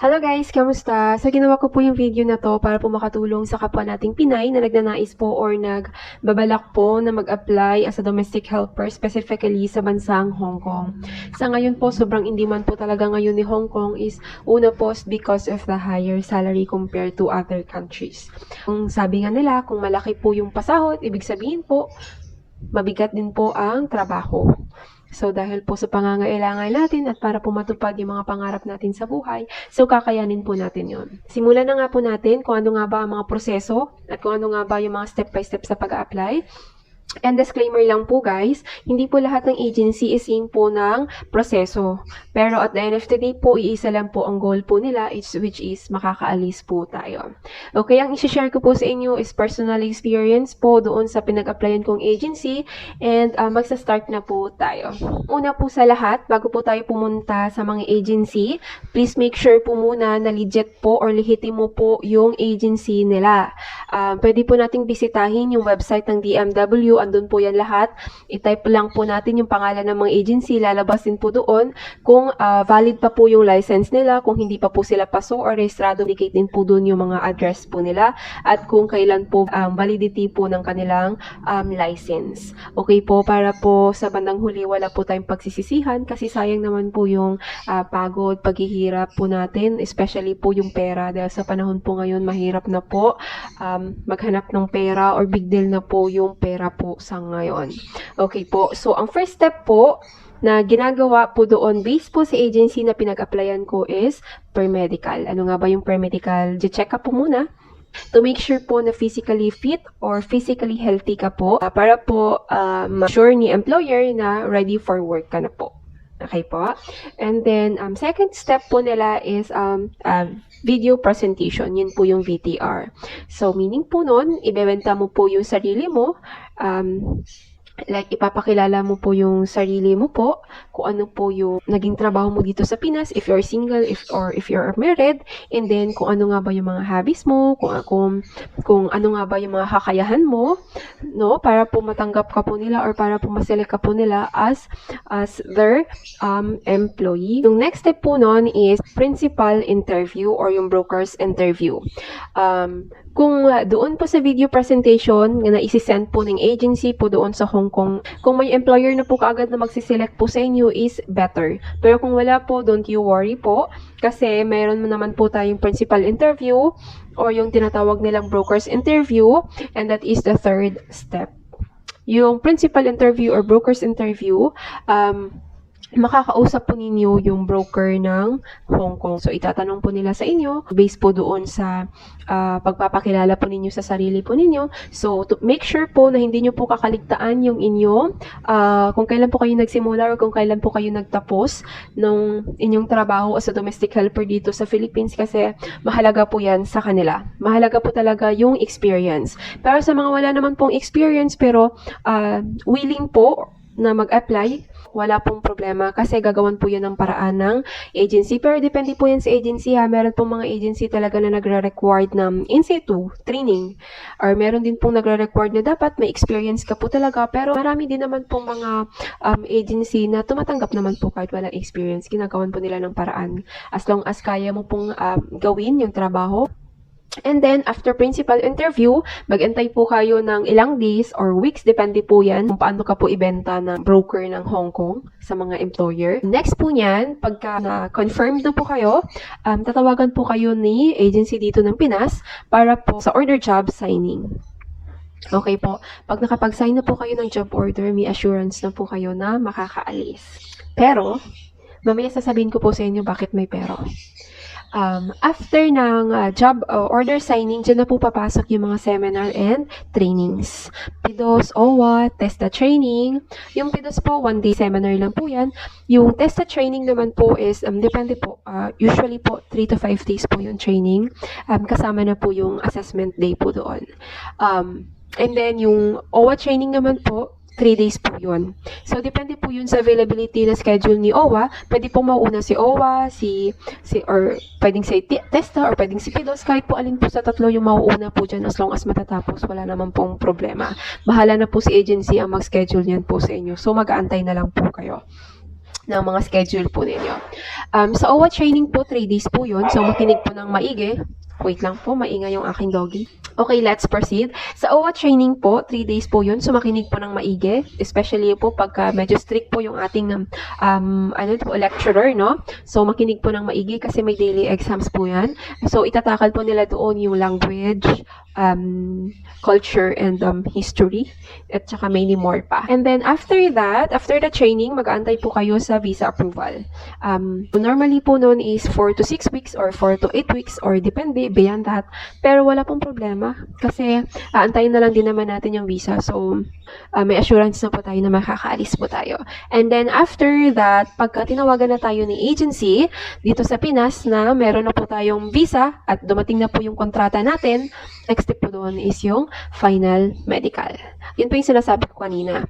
Hello guys, kamusta? So ginawa ko po yung video na to para po makatulong sa kapwa nating Pinay na nagnanais po or nagbabalak po na mag-apply as a domestic helper specifically sa bansang Hong Kong. Sa ngayon po, sobrang hindi man po talaga ngayon ni Hong Kong is una po because of the higher salary compared to other countries. Kung sabi nga nila, kung malaki po yung pasahod, ibig sabihin po, mabigat din po ang trabaho. So, dahil po sa pangangailangan natin at para po matupad yung mga pangarap natin sa buhay, so kakayanin po natin yon. Simulan na nga po natin kung ano nga ba ang mga proseso at kung ano nga ba yung mga step-by-step sa pag-apply. And disclaimer lang po guys, hindi po lahat ng agency is same po ng proseso. Pero at the end of the day po, iisa lang po ang goal po nila, is, which is makakaalis po tayo. Okay, ang isi-share ko po sa inyo is personal experience po doon sa pinag-applyan kong agency and uh, magsa-start na po tayo. Una po sa lahat, bago po tayo pumunta sa mga agency, please make sure po muna na legit po or lehitimo po yung agency nila. Uh, pwede po nating bisitahin yung website ng DMW, andun po yan lahat. I-type lang po natin yung pangalan ng mga agency, lalabas din po doon kung uh, valid pa po yung license nila, kung hindi pa po sila paso or registrado, indicate din po doon yung mga address po nila at kung kailan po um, validity po ng kanilang um, license. Okay po, para po sa bandang huli wala po tayong pagsisisihan kasi sayang naman po yung uh, pagod, paghihirap po natin, especially po yung pera dahil sa panahon po ngayon mahirap na po um, maghanap ng pera or big deal na po yung pera po sa ngayon. Okay po, so ang first step po na ginagawa po doon based po sa agency na pinag-applyan ko is per-medical. Ano nga ba yung per-medical? check up po muna to make sure po na physically fit or physically healthy ka po uh, para po uh, ma-sure ni employer na ready for work ka na po. Okay po. And then, um, second step po nila is um, uh, video presentation. Yun po yung VTR. So, meaning po nun, ibebenta mo po yung sarili mo. Um, like ipapakilala mo po yung sarili mo po, kung ano po yung naging trabaho mo dito sa Pinas, if you're single, if or if you're married, and then kung ano nga ba yung mga hobbies mo, kung kung, kung ano nga ba yung mga kakayahan mo, no, para po matanggap ka po nila or para po maselect ka po nila as as their um, employee. Yung next step po nun is principal interview or yung broker's interview. Um, kung uh, doon po sa video presentation na isi-send po ng agency po doon sa Hong Kong, kung may employer na po kaagad na magsiselect po sa inyo is better. Pero kung wala po, don't you worry po kasi meron mo naman po tayong principal interview or yung tinatawag nilang broker's interview and that is the third step. Yung principal interview or broker's interview, um, makakausap po ninyo yung broker ng Hong Kong. So, itatanong po nila sa inyo, based po doon sa uh, pagpapakilala po ninyo sa sarili po ninyo. So, to make sure po na hindi nyo po kakaligtaan yung inyo, uh, kung kailan po kayo nagsimula or kung kailan po kayo nagtapos ng inyong trabaho as a domestic helper dito sa Philippines kasi mahalaga po yan sa kanila. Mahalaga po talaga yung experience. Pero sa mga wala naman pong experience pero uh, willing po na mag-apply, wala pong problema kasi gagawan po yan ng paraan ng agency. Pero depende po yan sa agency ha. Meron pong mga agency talaga na nagre-required ng in situ training. Or meron din pong nagre-required na dapat may experience ka po talaga. Pero marami din naman pong mga um, agency na tumatanggap naman po kahit walang experience. Ginagawan po nila ng paraan. As long as kaya mo pong um, gawin yung trabaho, And then, after principal interview, mag-antay po kayo ng ilang days or weeks, depende po yan kung paano ka po ibenta ng broker ng Hong Kong sa mga employer. Next po niyan, pagka na-confirmed na po kayo, um, tatawagan po kayo ni agency dito ng Pinas para po sa order job signing. Okay po, pag nakapag-sign na po kayo ng job order, may assurance na po kayo na makakaalis. Pero, mamaya sasabihin ko po sa inyo bakit may pero um, after ng uh, job uh, order signing, dyan na po papasok yung mga seminar and trainings. PIDOS, OWA, TESTA training. Yung PIDOS po, one day seminar lang po yan. Yung TESTA training naman po is, um, depende po, uh, usually po 3 to 5 days po yung training. Um, kasama na po yung assessment day po doon. Um, and then yung OWA training naman po, 3 days po yun. So, depende po yun sa availability na schedule ni OWA. Pwede po mauna si OWA, si, si or pwedeng si TESTA, or pwedeng si PIDOS. Kahit po alin po sa tatlo yung mauuna po dyan as long as matatapos, wala naman pong problema. Bahala na po si agency ang mag-schedule niyan po sa inyo. So, mag-aantay na lang po kayo. ng mga schedule po ninyo. Um, sa OWA training po, 3 days po yun. So, makinig po ng maigi. Wait lang po, maingay yung aking doggy. Okay, let's proceed. Sa OWA training po, 3 days po yun. So, makinig po ng maigi. Especially po pagka medyo strict po yung ating um, um, ano po, lecturer, no? So, makinig po ng maigi kasi may daily exams po yan. So, itatakal po nila doon yung language, um, culture, and um, history. At saka many more pa. And then, after that, after the training, mag-aantay po kayo sa visa approval. Um, normally po noon is 4 to 6 weeks or 4 to 8 weeks or depende, beyond that. Pero wala pong problema kasi aantayin na lang din naman natin yung visa. So, uh, may assurance na po tayo na makakaalis po tayo. And then after that, pagka tinawagan na tayo ni agency dito sa Pinas na meron na po tayong visa at dumating na po yung kontrata natin, next step po doon is yung final medical. Yun po yung sinasabi ko kanina.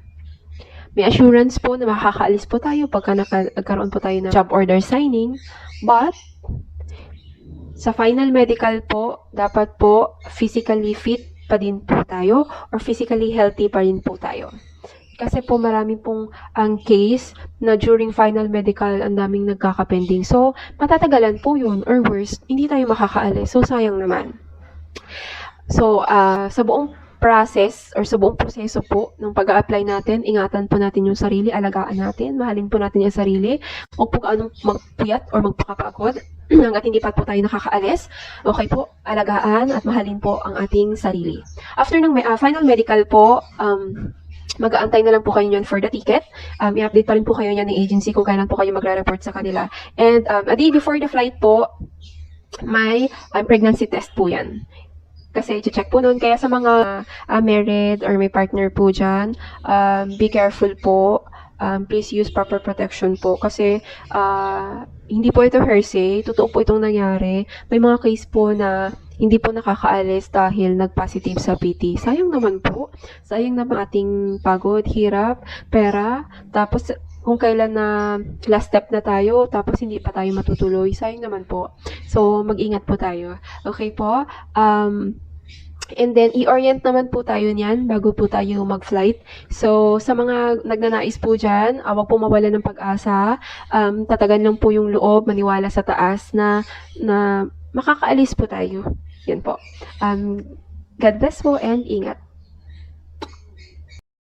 May assurance po na makakaalis po tayo pagka nagkaroon po tayo ng job order signing. But, sa final medical po, dapat po physically fit pa din po tayo or physically healthy pa rin po tayo. Kasi po marami pong ang case na during final medical ang daming nagkakapending. So, matatagalan po yun or worse, hindi tayo makakaalis. So, sayang naman. So, ah, sa buong process or sa buong proseso po ng pag apply natin, ingatan po natin yung sarili, alagaan natin, mahalin po natin yung sarili. Huwag po kaanong magpuyat or magpakapagod hanggat hindi pa po tayo nakakaalis. Okay po, alagaan at mahalin po ang ating sarili. After ng ah, final medical po, um, mag-aantay na lang po kayo niyan for the ticket. Um, i-update pa rin po kayo niyan ng agency kung kailan po kayo magre-report sa kanila. And um, a day before the flight po, may um, pregnancy test po yan. Kasi check po noon. Kaya sa mga uh, married or may partner po dyan, um, be careful po. Um, please use proper protection po. Kasi uh, hindi po ito hearsay. Totoo po itong nangyari. May mga case po na hindi po nakakaalis dahil nag-positive sa PT. Sayang naman po. Sayang naman ating pagod, hirap, pera. Tapos kung kailan na last step na tayo, tapos hindi pa tayo matutuloy, sayang naman po. So, mag-ingat po tayo. Okay po? Um, and then, i-orient naman po tayo niyan bago po tayo mag-flight. So, sa mga nagnanais po dyan, uh, wag po mawala ng pag-asa. Um, tatagan lang po yung loob, maniwala sa taas na, na makakaalis po tayo. Yan po. Um, God bless po and ingat.